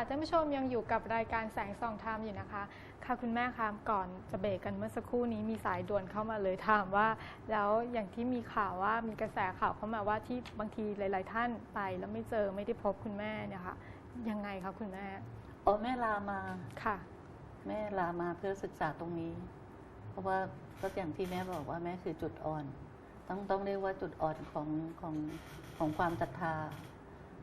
ค่ะท่านผู้ชมยังอยู่กับรายการแสงส่องธรรมอยู่นะคะ ค่ะคุณแม่คะก่อนจะเบรกกันเมื่อสักครู่นี้มีสายด่วนเข้ามาเลยถามว่า แล้วอย่างที่มีข่าวว่ามีกระแสข่าวเข้ามาว่าที่บางทีหลาย ๆ ท่านไปแล้วไม่เจอไม่ได้พบคุณแม่เนี่ยค่ะยังไงคะคุณแม่อ๋อแม่ลามาค่ะ แม่ลามาเพื่อศึกษาตรงนี้ เพราะว่าก็อย่างที่แม่บอกว่าแม่คือจุดอ่อน ต้องต้องเรียกว่าจุดอ่อนของของของความศรัทธา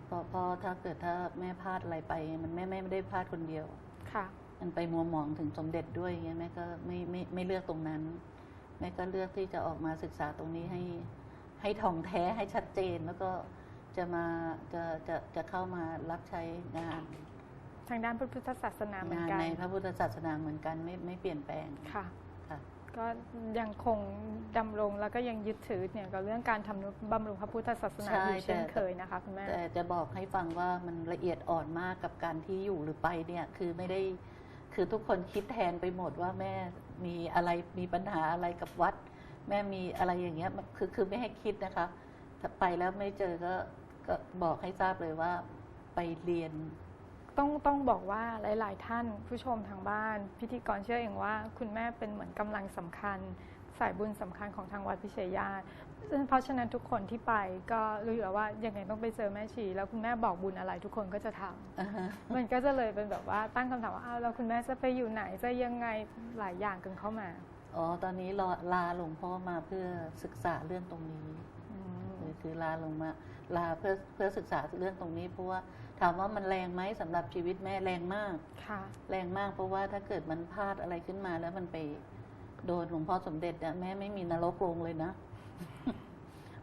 พราะเพราะถ้าเกิดถ้าแม่พลาดอะไรไป มันแม่แม่ไม่ได้พลาดคนเดียว ค่ะ มันไปมัวหมองถึงสมเด็จด้วยอย่างเงี้ยแม่ก็ไม่ไม่ไม่เลือกตรงนั้น แม่ก็เลือกที่จะออกมาศึกษาตรงนี้ให้ ให้ท่องแท้ให้ชัดเจนแล้วก็จะมาจะจะจะเข้ามารับใช้งาน ทางด้านพระพุทธศาสนาเหมือนงานกันในพระพุทธศาสนาเหมือนกันไม่ไม่เปลี่ยนแปลงค่ะค่ะ ก็ยังคงดำรงแล้วก็ยังยึดถือเนี่ยกับเรื่องการทำนุบำรุงพระพุทธศาสนาใช่อยู่เช่นแต่เคยนะคะคุณแม่แต่จะบอกให้ฟังว่ามันละเอียดอ่อนมากกับการที่อยู่หรือไปเนี่ยคือไม่ได้คือทุกคนคิดแทนไปหมดว่าแม่มีอะไรมีปัญหาอะไรกับวัด แม่มีอะไรอย่างเงี้ยมันคือคือไม่ให้คิดนะคะถ้าไปแล้วไม่เจอก็ก็บอกให้ทราบเลยว่าไปเรียน ต้องต้องบอกว่าหลาย ๆ ท่านผู้ชมทางบ้าน พิธีกรเชื่อเองว่า คุณแม่เป็นเหมือนกำลังสำคัญ สายบุญสำคัญของทางวัดพิเชยญาติเพราะฉะนั้นทุกคนที่ไปก็รู้อยู่แล้วว่ายังไงต้องไปเจอแม่ชี แล้วคุณแม่บอกบุญอะไรทุกคนก็จะทำอ่าฮะมันก็จะเลยเป็นแบบว่าตั้งคำถามว่าอ้าวแล้วคุณแม่จะไปอยู่ไหนจะยังไงหลายอย่างกันเข้ามาอ๋อตอนนี้รอลาหลวงพ่อมาเพื่อศึกษาเรื่องตรงนี้อืมคือคือลาลงมาลาเพื่อเพื่อศึกษาเรื่องตรงนี้เพราะว่า ถามว่ามันแรงไหมสำหรับชีวิตแม่แรงมากค่ะ แรงมากเพราะว่าถ้าเกิดมันพลาดอะไรขึ้นมาแล้วมันไปโดนหลวงพ่อสมเด็จเนี่ยแม่ไม่มีนรกลงเลยนะ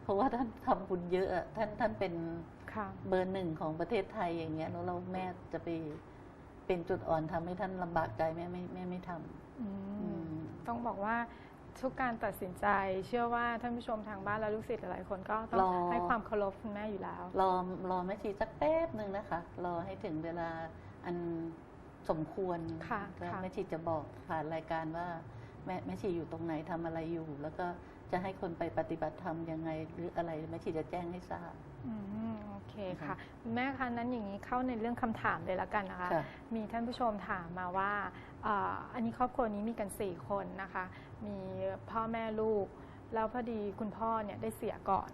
เพราะว่าท่านทำบุญเยอะอะท่านท่านเป็นค่ะเบอร์หนึ่งของประเทศไทยอย่างเงี้ยแล้วเราแม่จะไปเป็นจุดอ่อนทำให้ท่านลำบากใจแม่ไม่แม่ไม่ทำอือืมมต้องบอกว่า ทุกการตัดสินใจ เชื่อว่าท่านผู้ชมทางบ้านและลูกศิษย์หลายๆคนก็ต้องรอให้ความเคารพคุณแม่อยู่แล้ว รอรอแม่ชีสักแป๊บหนึ่งนะคะ รอให้ถึงเวลาอันสมควรค่ะก็ค่ะ แม่ชีจะบอกผ่านรายการว่าแม่แม่ชีอยู่ตรงไหนทำอะไรอยู่ แล้วก็จะให้คนไปปฏิบัติธรรมยังไง หรืออะไรแม่ชีจะแจ้งให้ทราบ อืมโอเคนะค่ะคะคุณแม่คะนั้นอย่างนี้เข้าในเรื่องคำถามเลยละกันนะคะค่ะมีท่านผู้ชมถามมาว่าอ่าอันนี้ครอบครัวนี้มีกัน 4 คนนะคะ มีพ่อแม่ลูก แล้วพอดีคุณพ่อเนี่ยได้เสียก่อน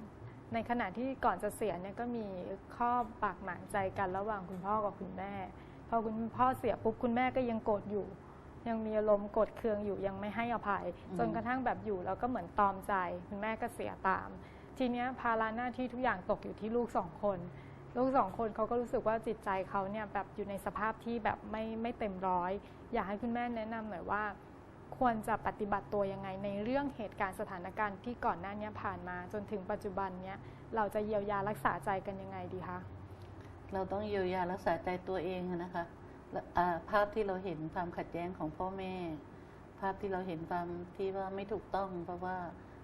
ในขณะที่ก่อนจะเสียเนี่ยก็มีข้อบากหมางใจกันระหว่างคุณพ่อกับคุณแม่ พอคุณพ่อเสียปุ๊บคุณแม่ก็ยังโกรธอยู่ ยังมีอารมณ์โกรธเคืองอยู่ยังไม่ให้อภัยอืมจนกระทั่งแบบอยู่แล้วก็เหมือนตอมใจ คุณแม่ก็เสียตาม ทีเนี้ยภาระหน้าที่ทุกอย่างตกอยู่ที่ลูกสองคนลูกสองคนเขาก็รู้สึกว่าจิตใจเขาเนี่ยแบบอยู่ในสภาพที่แบบไม่ไม่เต็มร้อย อยากให้คุณแม่แนะนำหน่อยว่า ควรจะปฏิบัติตัวยังไงในเรื่องเหตุการณ์สถานการณ์ที่ก่อนหน้าเนี้ยผ่านมาจนถึงปัจจุบันเนี้ยเราจะเยียวยารักษาใจกันยังไงดีคะเราต้องเยียวยารักษาใจตัวเองอะนะคะและอ่าภาพที่เราเห็นความขัดแย้งของพ่อแม่ ภาพที่เราเห็นความที่ว่าไม่ถูกต้อง เพราะว่า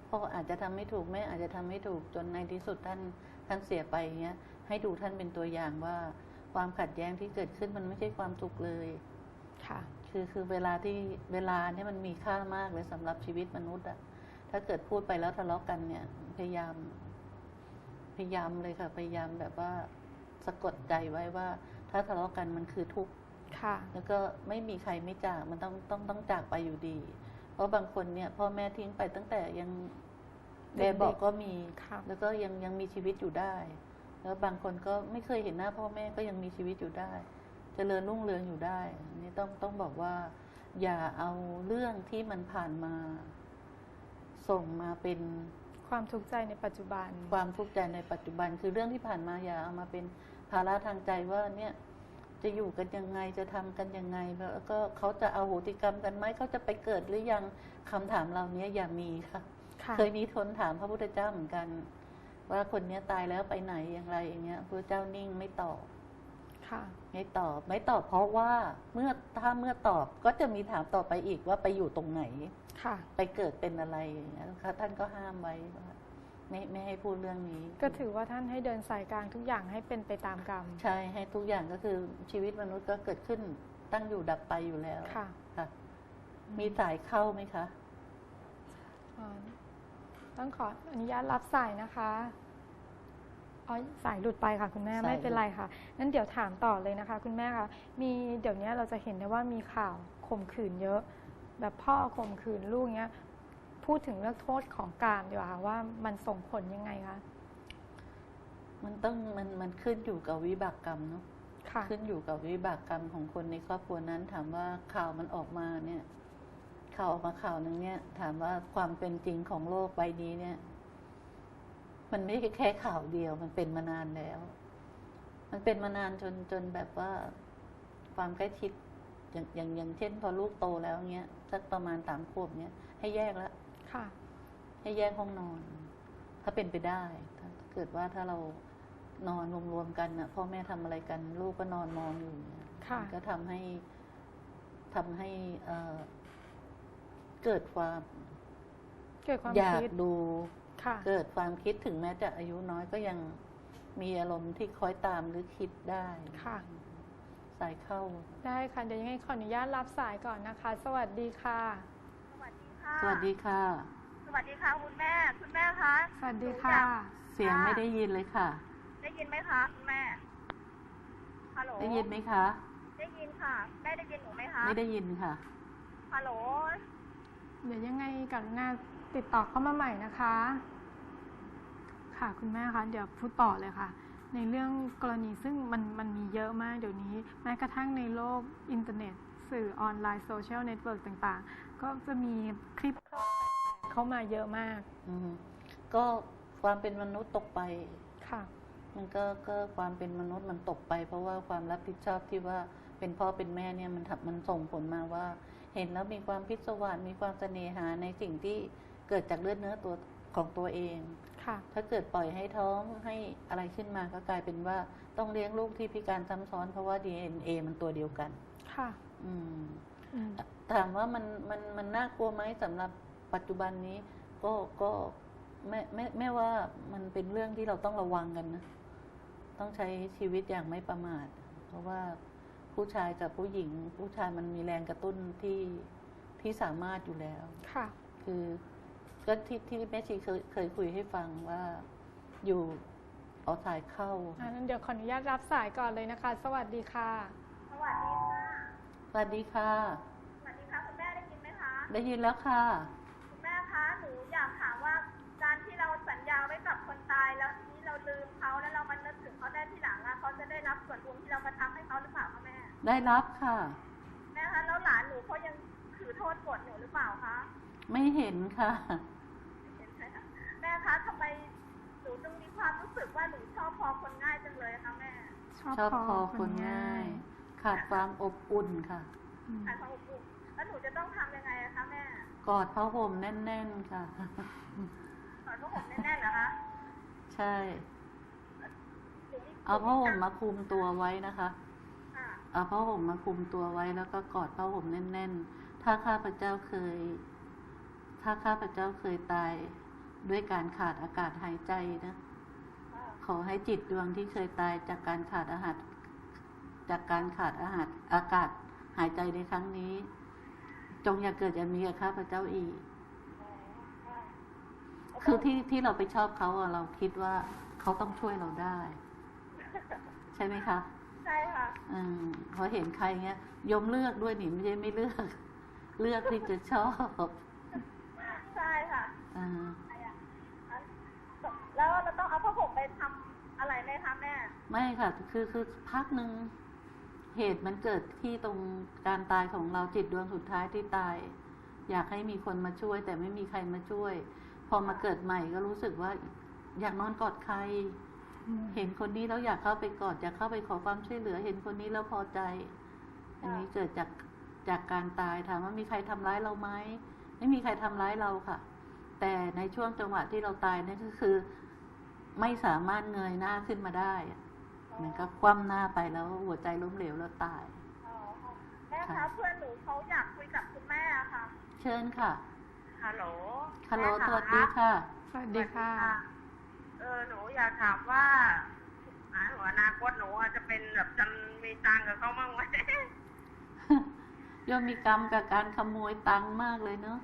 พ่ออาจจะทำไม่ถูกแม่อาจจะทำไม่ถูกจนในที่สุดท่านท่านเสียไปอย่างเงี้ยให้ดูท่านเป็นตัวอย่างว่า ความขัดแย้งที่เกิดขึ้นมันไม่ใช่ความสุขเลยค่ะ คือคือเวลาที่เวลาเนี่ยมันมีค่ามากเลยสำหรับชีวิตมนุษย์อะถ้าเกิดพูดไปแล้วทะเลาะกันเนี่ย พยายาม พยายามเลยค่ะ พยายามแบบว่าสะกดใจไว้ว่า ถ้าทะเลาะกันมันคือทุกข์ค่ะ แล้วก็ไม่มีใครไม่จากมันต้องต้องต้องจากไปอยู่ดี เพราะบางคนเนี่ยพ่อแม่ทิ้งไปตั้งแต่ยังเด็แบกๆบอกก็มีค่ะแล้วก็ยังยังมีชีวิตอยู่ได้ แล้วบางคนก็ไม่เคยเห็นหน้าพ่อแม่ก็ยังมีชีวิตอยู่ได้ เจริญรุ่งเรืองอยู่ได้อันนี่ต้องต้องบอกว่า อย่าเอาเรื่องที่มันผ่านมา ส่งมาเป็นความทุกข์ใจในปัจจุบัน ความทุกข์ใจในปัจจุบัน คือเรื่องที่ผ่านมาอย่าเอามาเป็นภาระทางใจว่าเนี่ยจะอยู่กันยังไงจะทำกันยังไง แล้วก็เขาจะเอาโหติกรรมกันไหมเขาจะไปเกิดหรือยังคำถามเหล่านี้อย่ามีค่ะค่ะเคยมีคนถามพระพุทธเจ้าเหมือนกัน ว่าคนเนี้ยตายแล้วไปไหนอย่างไรอย่างเงี้ยพระเจ้านิ่งไม่ตอบ ค่ะ ไม่ตอบไม่ตอบเพราะว่าเมื่อถ้าเมื่อตอบก็จะมีถามต่อไปอีกว่าไปอยู่ตรงไหน ค่ะ ไปเกิดเป็นอะไรอย่างเงี้ยนะคะท่านก็ห้ามไว้ว่าไม่ไม่ให้พูดเรื่องนี้ ก็ถือว่าท่านให้เดินสายกลางทุกอย่างให้เป็นไปตามกรรม ใช่ให้ทุกอย่างก็คือชีวิตมนุษย์ก็เกิดขึ้นตั้งอยู่ดับไปอยู่แล้วค่ะ ค่ะ มีสายเข้าไหมคะอ่าต้องขออนุญาตรับสายนะคะ อ๋อสายหลุดไปค่ะคุณแม่สายหลุด ไม่เป็นไรค่ะนั้นเดี๋ยวถามต่อเลยนะคะ คุณแม่คะมีเดี๋ยวนี้เราจะเห็นได้ว่ามีข่าวข่มขืนเยอะ แบบพ่อข่มขืนลูกเนี้ยพูดถึงเรื่องโทษของกามดีกว่าค่ะว่ามันส่งผลยังไงคะมันต้องมันมันขึ้นอยู่กับวิบากกรรมเนาะค่ะ ขึ้นอยู่กับวิบากกรรมของคนในครอบครัวนั้น ถามว่าข่าวมันออกมาเนี่ย ข่าวออกมาข่าวหนึ่งเนี่ย ถามว่าความเป็นจริงของโลกใบนี้เนี่ย มันไม่ใช่แค่ข่าวเดียว มันเป็นมานานแล้ว มันเป็นมานานจนจนแบบว่าความใกล้ชิดอย่างอย่างอย่างเช่น พอลูกโตแล้วเงี้ยสักประมาณสามขวบเนี้ยให้แยกแล้วค่ะ ให้แยกห้องนอน ถ้าเป็นไปได้ถ้าเกิดว่าถ้าเรานอนรวมๆกันนะพ่อแม่ทำอะไรกัน ลูกก็นอนมองอยู่เนี่ยค่ะมันก็ทำให้ทำให้เอ่อเกิดความ เกิดความอยากคิดดูค่ะ เกิดความคิดถึงแม้จะอายุน้อยก็ยังมีอารมณ์ที่คอยตามหรือคิดได้ค่ะ สายเข้า ได้ค่ะเดี๋ยวยังไงขออนุญาตรับสายก่อนนะคะ สวัสดีค่ะ สวัสดีค่ะ สวัสดีค่ะ สวัสดีค่ะคุณแม่ คุณแม่คะสวัสดีหนูค่ะอยากเสียงไม่ได้ยินเลยค่ะ ได้ยินไหมคะคุณแม่ฮัลโหลได้ยินไหมคะ ได้ยินค่ะแม่ได้ยินหนูไหมคะไม่ได้ยินค่ะฮัลโหลเดี๋ยวยังไงกรุณา ติดต่อเข้ามาใหม่นะคะ ค่ะคุณแม่คะเดี๋ยวพูดต่อเลยค่ะ ในเรื่องกรณีซึ่งมันมันมีเยอะมากเดี๋ยวนี้ แม้กระทั่งในโลกอินเทอร์เน็ต สื่อออนไลน์โซเชียลเน็ตเวิร์กต่างๆ ก็จะมีคลิปเข้ามาเยอะมากอืมก็ความเป็นมนุษย์ตกไปค่ะ มันก็ก็ความเป็นมนุษย์มันตกไป เพราะว่าความรับผิดชอบที่ว่าเป็นพ่อเป็นแม่เนี่ยมันทำมันส่งผลมาว่า เห็นแล้วมีความพิศวาสมีความเสน่หาในสิ่งที่ เกิดจากเลือดเนื้อตัวของตัวเองค่ะถ้าเกิดปล่อยให้ท้องให้อะไรขึ้นมาก็กลายเป็นว่าต้องเลี้ยงลูกที่พิการซ้ำซ้อน เพราะว่า DNA มันตัวเดียวกัน ค่ะ อืมอืมถามว่ามันมันมันน่ากลัวไหมสำหรับปัจจุบันนี้ ก็ก็แม่แม่แม่ว่ามันเป็นเรื่องที่เราต้องระวังกันนะ ต้องใช้ชีวิตอย่างไม่ประมาท เพราะว่าผู้ชายกับผู้หญิง ผู้ชายมันมีแรงกระตุ้นที่ที่สามารถอยู่แล้ว ค่ะ คือ ก็ที่ที่แม่ชีเคยเคยคุยให้ฟังว่าอยู่เอาสายเข้าอันนั้นเดี๋ยวขออนุญาตรับสายก่อนเลยนะคะ สวัสดีค่ะ สวัสดีค่ะ สวัสดีค่ะ สวัสดีค่ะคุณแม่ได้ยินไหมคะ ได้ยินแล้วค่ะ คุณแม่คะ หนูอยากถามว่าการที่เราสัญญาไว้กับคนตายแล้วทีนี้เราลืมเขาแล้วเรามันนึกถึงเขาได้ทีหลังอะเขาจะได้รับส่วนบุญที่เรากระทำให้เขาหรือเปล่าคะแม่ ได้รับค่ะ แม่คะแล้วหลานหนูเขายังถือโทษกดหนูหรือเปล่าคะ ไม่เห็นค่ะ เห็นไหมคะแม่ คะทำไมหนูจึงมีความรู้สึกว่าหนูชอบพอคนง่ายจังเลยคะแม่ชอบชอบพอพอคนง่าย ขาดความอบอุ่นค่ะอืมขายความอบอุ่นแล้วหนูจะต้องทำยังไงอะคะแม่กอดผ้าห่มแน่น ๆค่ะถอดผ้าห่มแน่นๆเหรอคะใช่ หนูมีเอาผ้าห่มมาคลุมตัวไว้นะคะค่ะเอาผ้าห่มมาคลุมตัวไว้แล้วก็กอดผ้าห่มแน่น ๆ ถ้าข้าพเจ้าเคย ถ้าข้าพเจ้าเคยตาย ด้วยการขาดอากาศหายใจนะค่ะขอให้จิตดวงที่เคยตายจากการขาดอาหาร จากการขาดอาหารอากาศหายใจในครั้งนี้ จงอย่าเกิดอย่ามีกับข้าพเจ้าอีกค่ะคือที่ที่เราไปชอบเขาอะเราคิดว่าเขาต้องช่วยเราได้ ใช่ไหมคะใช่ค่ะอืมพอเห็นใครเงี้ยยมเลือกด้วยนี่ไม่ใช่ไม่เลือก เลือกที่จะชอบ ใช่ค่ะอ่าใช่อะอัน แล้วเราต้องเอาผ้าห่มไปทำอะไรไหมคะแม่ ไม่ค่ะ คือคือพักหนึ่งเหตุมันเกิดที่ตรงการตายของเราจิตดวงสุดท้ายที่ตาย อยากให้มีคนมาช่วย แต่ไม่มีใครมาช่วย พอมาเกิดใหม่ก็รู้สึกว่า อยากนอนกอดใครอืมเห็นคนนี้แล้วอยากเข้าไปกอดอยากเข้าไปขอความช่วยเหลือ เห็นคนนี้แล้วพอใจ อันนี้เกิดจากจากการตายถามว่ามีใครทำร้ายเราไหมไม่มีใครทำร้ายเราค่ะ แต่ในช่วงจังหวะที่เราตายนั่นก็คือ ไม่สามารถเงยหน้าขึ้นมาได้อะเหมือนกับคว่ำหน้าไปแล้วหัวใจล้มเหลวแล้วตายอ๋อค่ะแม่คะค่ะเพื่อนหนูเขาอยากคุยกับคุณแม่อะค่ะ เชิญค่ะฮัลโหลฮัลโหลแม่สคะวัสดีค่ะสวัสดีค่ะ เออหนูอยากถามว่าอ่าหนูอนาคตหนูอาจจะเป็นแบบจะมีตังค์กับเขาบ้างไหมย่อมมีกรรมกับการขโมยตังค์มากเลยเนาะ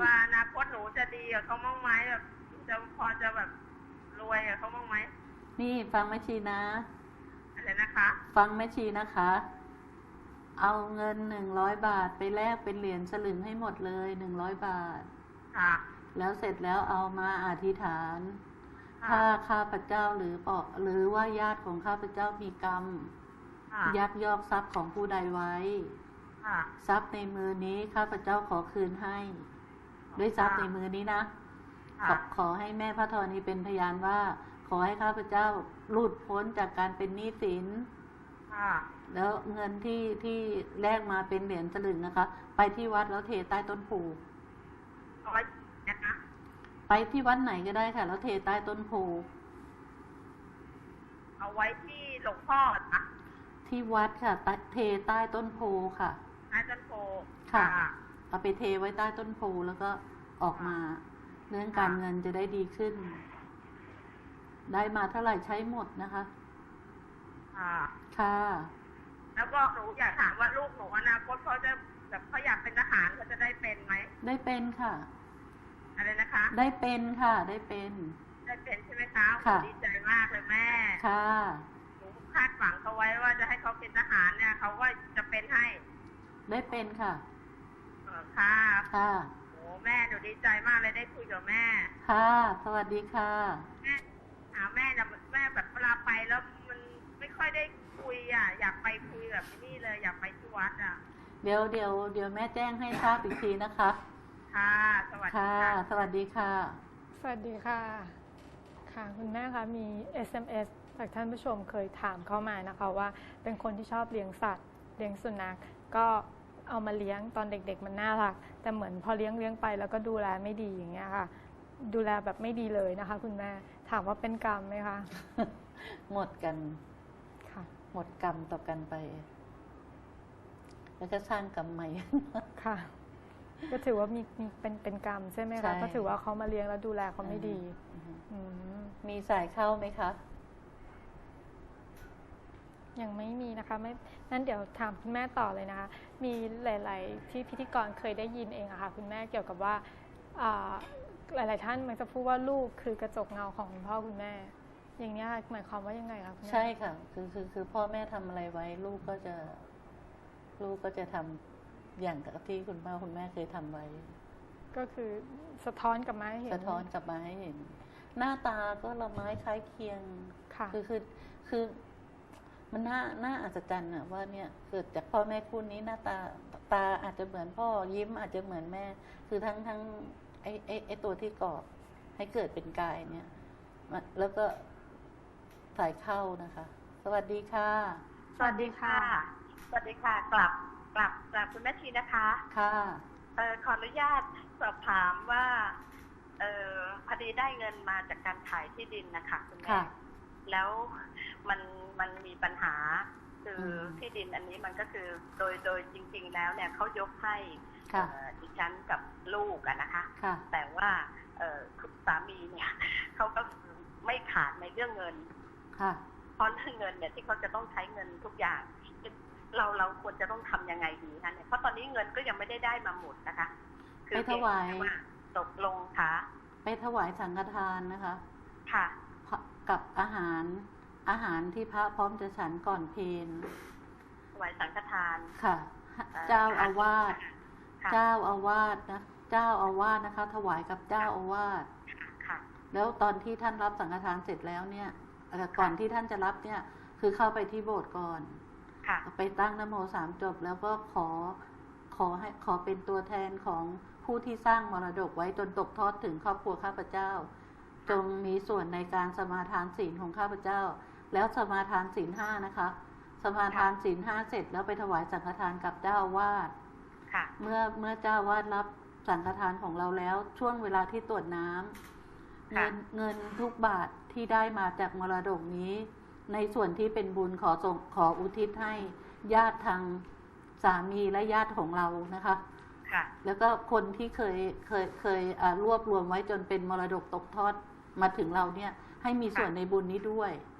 ว่าอนาคตหนูจะดีกับเขาบ้างไหมแบบ จะพอจะแบบรวยกับเขาบ้างไหมนี่ฟังแม่ชีนะอะไรนะคะ ฟังแม่ชีนะคะ เอาเงินหนึ่งร้อยบาทไปแลกเป็นเหรียญสลึงให้หมดเลยหนึ่งร้อยบาท ค่ะ แล้วเสร็จแล้วเอามาอธิษฐาน ถ้าค่ะข้าพเจ้าหรือปอหรือว่าญาติของข้าพเจ้ามีกรรมค่ะยักยอกทรัพย์ของผู้ใดไว้ค่ะทรัพย์ในมือนี้ข้าพเจ้าขอคืนให้ ด้วยทรัพย์ในมือนี้นะ ขอค่ะขอให้แม่พระธรณีเป็นพยานว่า ขอให้ข้าพเจ้าหลุดพ้นจากการเป็นหนี้สินค่ะแล้วเงินที่ที่แลกมาเป็นเหรียญสลึงนะคะ ไปที่วัดแล้วเทใต้ต้นโพเอาไว้นะคะไปที่วัดไหนก็ได้ค่ะ แล้วเทใต้ต้นโพเอาไว้ที่หลวงพ่อนะที่วัดค่ะใต้เทใต้ต้นโพค่ะใต้ต้นโพค่ะเอาไปเทไว้ใต้ต้นโพแล้วก็ออกมา เรื่องการเงินจะได้ดีขึ้น ได้มาเท่าไหร่ใช้หมดนะคะ ค่ะค่ะ แล้วก็หนูอยากถามว่าลูกหนูอนาคตเขาจะแบบเขาอยากเป็นทหารเขาจะได้เป็นไหม ได้เป็นค่ะ อะไรนะคะ ได้เป็นค่ะ ได้เป็น ได้เป็นใช่ไหมคะค่ะโอ้ดีใจมากเลยแม่ ค่ะ หนูคาดหวังเขาไว้ว่าจะให้เขาเป็นทหารเนี่ยเขาก็จะเป็นให้ได้เป็นค่ะ เออค่ะ ค่ะโอ้ แม่หนูดีใจมากเลยได้คุยกับแม่ ค่ะ สวัสดีค่ะ แม่หาแม่นะแม่แบบเวลาไปแล้วมันไม่ค่อยได้คุยอะ อยากไปคุยแบบนี่เลย อยากไปที่วัดอะ เดี๋ยวเดี๋ยวเดี๋ยวแม่แจ้งให้ทราบอีกทีนะคะ ค่ะ สวัสดีค่ะ ค่ะ สวัสดีค่ะ สวัสดีค่ะ ค่ะคุณแม่คะมี SMS จากท่านผู้ชมเคยถามเข้ามานะคะว่า เป็นคนที่ชอบเลี้ยงสัตว์ เลี้ยงสุนัข ก็ เอามาเลี้ยงตอนเด็กๆ มันน่ารัก แต่เหมือนพอเลี้ยงเลี้ยงไปแล้วก็ดูแลไม่ดีอย่างเงี้ยค่ะ ดูแลแบบไม่ดีเลยนะคะ คุณแม่ถามว่าเป็นกรรมไหมคะ หมดกันค่ะ หมดกรรมต่อกันไป แล้วก็สร้างกรรมใหม่ค่ะ ก็ถือว่ามีมีเป็นเป็นกรรมใช่ไหมใช่คะก็ถือว่าเขามาเลี้ยงแล้วดูแลเขาไม่ดีอือฮึอืมมีสายเข้าไหมคะ ยังไม่มีนะคะไม่นั่นเดี๋ยวถามคุณแม่ต่อเลยนะคะ มีหลาย ๆ ที่พิธีกรเคยได้ยินเองอะค่ะคุณแม่เกี่ยวกับว่าอ่าหลาย ๆ ท่านมันจะพูดว่าลูกคือกระจกเงาของคุณพ่อคุณแม่ อย่างนี้ยหมายความว่ายังไงคะคุณแม่ใช่ค่ะ คือคือคือพ่อแม่ทำอะไรไว้ ลูกก็จะ ลูกก็จะทำอย่างกับที่คุณพ่อคุณแม่เคยทำไว้ ก็คือสะท้อนกลับมาให้เห็นสะท้อนกลับมาให้เห็น หน้าตาก็ละไม้คล้ายเคียงค่ะคือคือคือ มันน่าน่าอัศจรรย์อะว่าเนี่ยเกิดจากพ่อแม่คู่นี้หน้าตาตาอาจจะเหมือนพ่อยิ้มอาจจะเหมือนแม่ คือทั้งทั้งไอ้ไอ้ไอ้ตัวที่ก่อให้เกิดเป็นกายเนี่ยมันแล้วก็สายเข้านะคะ สวัสดีค่ะ สวัสดีค่ะ สวัสดีค่ะ กลับกลับกลับคุณแม่ชีนะคะ ค่ะเออขออนุญาตสอบถามว่า เออพอดีได้เงินมาจากการขายที่ดินนะคะคุณแม่ค่ะแล้ว มันมันมีปัญหา คืออมที่ดินอันนี้มันก็คือโดยโดยจริง ๆ แล้วเนี่ยเขายกให้ค่ะเอ่อดิฉันกับลูกอะนะคะค่ะแต่ว่าเออคุณสามีเนี่ยเขาก็คือไม่ขาดในเรื่องเงินค่ะเพราะเรื่องเงินเนี่ยที่เขาจะต้องใช้เงินทุกอย่างเราเราควรจะต้องทำยังไงดีคะเนี่ยเพราะตอนนี้เงินก็ยังไม่ได้ได้มาหมดนะคะไปถวายเพีงแต่ว่าตกลงค่ะ ไปถวายสังฆทานนะคะ ค่ะพระกับอาหาร อาหารที่พระพร้อมจะฉันก่อนเพลถวายสังฆทานค่ะอ่อเจ้าอาวาสค่ะเจ้าอาวาสนะเจ้าอาวาสนะคะ ถวายกับเจ้าอาวาสค่ะแล้วตอนที่ท่านรับสังฆทานเสร็จแล้วเนี่ยเอ่อก่อนที่ท่านจะรับเนี่ย คือเข้าไปที่โบสถ์ก่อนค่ะไปตั้งนโมสามจบ แล้วก็ขอขอให้ขอเป็นตัวแทนของผู้ที่สร้างมรดกไว้จนตกทอดถึงครอบครัวข้าพเจ้า จงมีส่วนในการสมาทานศีลของข้าพเจ้า แล้วสมาทานศีลห้านะคะ สมาทานศีลห้าเสร็จแล้วไปถวายสังฆทานกับเจ้าอาวาสค่ะเมื่อเมื่อเจ้าอาวาดรับสังฆทานของเราแล้วช่วงเวลาที่ตรวจน้ำเงิค่ะนเงินทุกบาทที่ได้มาจากมรดกนี้ ในส่วนที่เป็นบุญขอส่งขออุทิศให้ญาติทางสามีและญาติของเรานะคะค่ะ แล้วก็คนที่เคยเคยเคยอ่ารวบรวมไว้จนเป็นมรดกตกทอดมาถึงเราเนี่ย ให้มีส่วนค่ะในบุญนี้ด้วยอ๋อ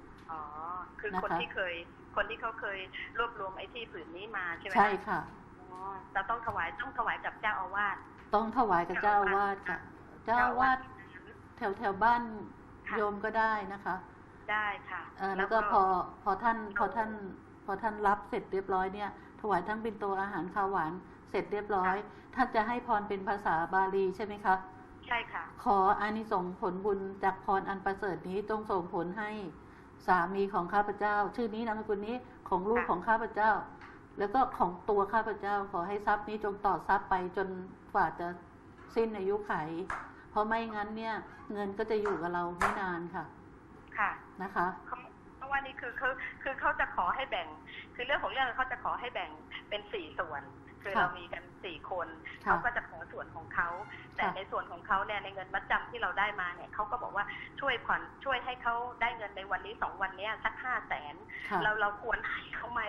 คือนะคะคนที่เคย คนที่เขาเคยรวบรวมไอ้ที่ผืนนี้มาใช่ไหมใช่คะค่ะอ๋อเราต้องถวายต้องถวายกับเจ้าอาวาสต้องถวายกับเจ้าอาวาสค่ะ เจ้าอาวาสแถวแถวบ้านค่ะโยมก็ได้นะคะ ได้ค่ะเออแล้วก็พอพอท่านพอท่าน พอท่านรับเสร็จเรียบร้อยเนี่ย ถวายทั้งเป็นตัวอาหารข้าวหวานเสร็จเรียบร้อย ท่านจะให้พรเป็นภาษาบาลีใช่ไหมคะใช่ค่ะ ขออานิสงส์ผลบุญจากพรอันประเสริฐนี้จงส่งผลให้ สามีของข้าพเจ้า ชื่อนี้นามสกุลนี้ของลูกค่ะของข้าพเจ้า แล้วก็ของตัวข้าพเจ้าขอให้ทรัพย์นี้จงต่อทรัพย์ไปจนกว่าจะสิ้นอายุไข เพราะไม่งั้นเนี่ย เงินก็จะอยู่กับเราไม่นานค่ะ ค่ะนะคะเขาเพราะว่านี่คือคือคือเขาจะขอให้แบ่ง คือเรื่องของเรื่องเขาจะขอให้แบ่งเป็นสี่ส่วน คือค่ะเรามีกันสี่คนค่ะเขาก็จะขอส่วนของเขาแต่ค่ะในส่วนของเขาเนี่ยในเงินมัดจำที่เราได้มาเนี่ยเขาก็บอกว่าช่วยผ่อนช่วยให้เขาได้เงินในวันนี้สองวันเนี้ยสักห้าแสนค่ะเราเราควรให้เขาไหม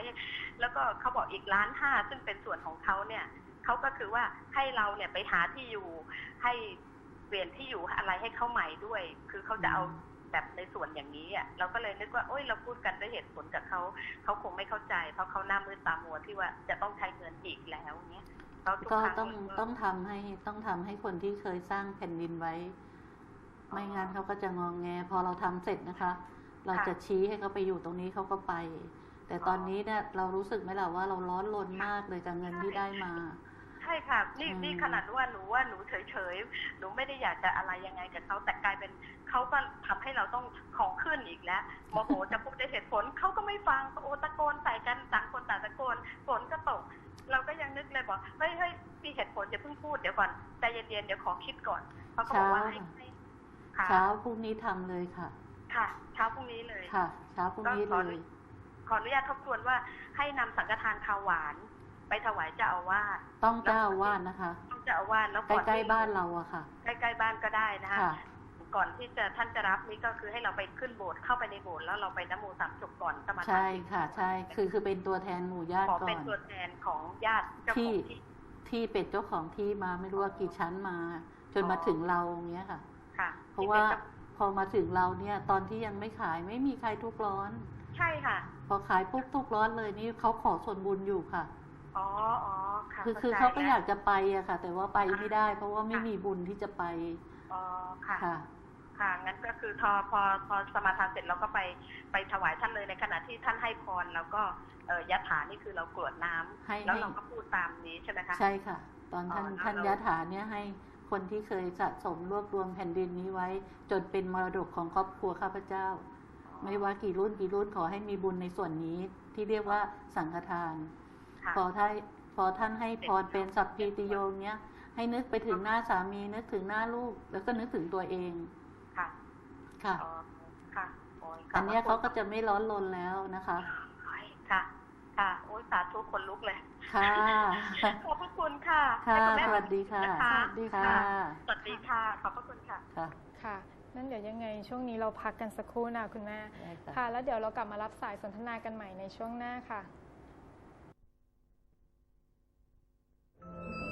แล้วก็เขาบอกอีกล้านห้าซึ่งเป็นส่วนของเขาเนี่ยเขาก็คือว่าให้เราเนี่ยไปหาที่อยู่ให้เปลี่ยนที่อยู่อะไรให้เขาใหม่ด้วย คือเขาจะเอา แบบในส่วนอย่างนี้อะเราก็เลยนึกว่าโอ้ยเราพูดกันด้วยเหตุผลกับเขาเขาคงไม่เข้าใจ เพราะเขาหน้ามืดตามัวที่ว่าจะต้องใช้เงินอีกแล้วเนี้ยเราทุกก็ครั้งต้องต้องทำให้ต้องทำให้คนที่เคยสร้างแผ่นดินไว้ ไม่งั้นเขาก็จะงองแง พอเราทำเสร็จนะคะ เราจะชี้ให้เขาไปอยู่ตรงนี้เขาก็ไป แต่ตอนนี้เนี่ยเรารู้สึกไหมล่ะว่าเราร้อนรนมากเลยกับเงินที่ได้มาใช่ค่ะ นี่อืมนี่ขนาดว่าหนูว่าหนูเฉยๆหนูไม่ได้อยากจะอะไรยังไงกับเขาแต่กลายเป็นเขาก็ทำให้เราต้องของขึ้นอีกแล้วโมโหจะพูดได้เหตุผลเขาก็ไม่ฟังโอตะโกนใส่กันต่างคนต่างตะโกนฝนก็ตก เราก็ยังนึกเลยบอกเฮ้ยเฮ้ยมีเหตุผลอย่าเพิ่งพูดเดี๋ยวก่อนใจเย็นๆเดี๋ยวขอคิดก่อนเพราะเขาบอกว่าให้ให้ค่ะเช้าพรุ่งนี้ทำเลยค่ะ ค่ะ เช้าพรุ่งนี้เลยค่ะ เช้าพรุ่งนี้ก็ขเลอยขออนุญาตทบทวนว่าให้นำสังฆทานข้าวหวาน ไปถวายเจ้าอาวาสต้องเจ้าอาวาดนะคะ ต้องเจ้าอาวาสแล้วใกก่อนล้ที่ๆบ้านเราอะค่ะ ใกล้ๆบ้านก็ได้นะคะค่ะก่อนที่จะท่านจะรับนี่ก็คือให้เราไปขึ้นโบสถ์เข้าไปในโบสถ์แล้วเราไปน้ำโมสามจบก่อนสมาทานใช่ค่ะใช่คือคือเป็นตัวแทนหมู่ญาติขอก่เป็นอนตัวแทนของญาติเจ้าของที่ที่เป็นเจ้าของที่มาไม่รู้ว่ากี่ชั้นมา จนอ๋อมาถึงเราอย่างเงี้ยค่ะ ค่ะ เพราะที่ว่าป็นจ้พอมาถึงเราเนี่ย ตอนที่ยังไม่ขายไม่มีใครทุกข์ร้อน ใช่ค่ะ พอขายปุ๊บทุกข์ร้อนเลยนี่เขาขอส่วนบุญอยู่ค่ะ อ๋ออ๋อค่ะคือคือใจเขาก็แล้วอยากจะไปอะค่ะ แต่ว่าไปไม่ได้ เพราะว่าไม่มีบุญที่จะไปอ๋อค่ะค่ะค่ะงั้นก็คือพอพอพอสมาทานเสร็จเราก็ไปไปถวายท่านเลยในขณะที่ท่านให้พรแล้วก็เอ่อยะถานี่คือเรากรวดน้ำให้แล้วให้เราก็พูดตามนี้ใช่ไหมคะใช่ค่ะ ตอนท่านอ๋อแล้วท่านเรายะถาเนี่ยให้คนที่เคยสะสมรวบรวมแผ่นดินนี้ไว้ จนเป็นมรดกของครอบครัวข้าพเจ้า ไม่ว่ากี่รุ่นกี่รุ่นขอให้มีบุญในส่วนนี้ที่เรียกว่าสังฆทานค่ะ พอท่านพอท่านให้พรเป็นสัพพีติโยมเนี้ยให้นึกไปถึงหน้าสามีนึกถึงหน้าลูก แล้วก็นึกถึงตัวเอง ค่ะ ค่ะอ๋อค่ะโยขบอันเนี้ยพระเขาคุณก็จะไม่ร้อนรนแล้วนะคะ ค่ะ ค่ะ โอ้ยสาธุคนลุกเลย ค่ะ ขอบพระคุณค่ะ ค่ะให้ณแม่สวัสดีค่ะนะคะสวัสดีค่ะ สวัสดีค่ะ ขอบพระคุณค่ะ ค่ะ ค่ะ นั่นเดี๋ยวยังไงช่วงนี้เราพักกันสักครู่นะคุณแม่ได้ค่ะค่ะ แล้วเดี๋ยวเรากลับมารับสายสนทนากันใหม่ในช่วงหน้าค่ะ you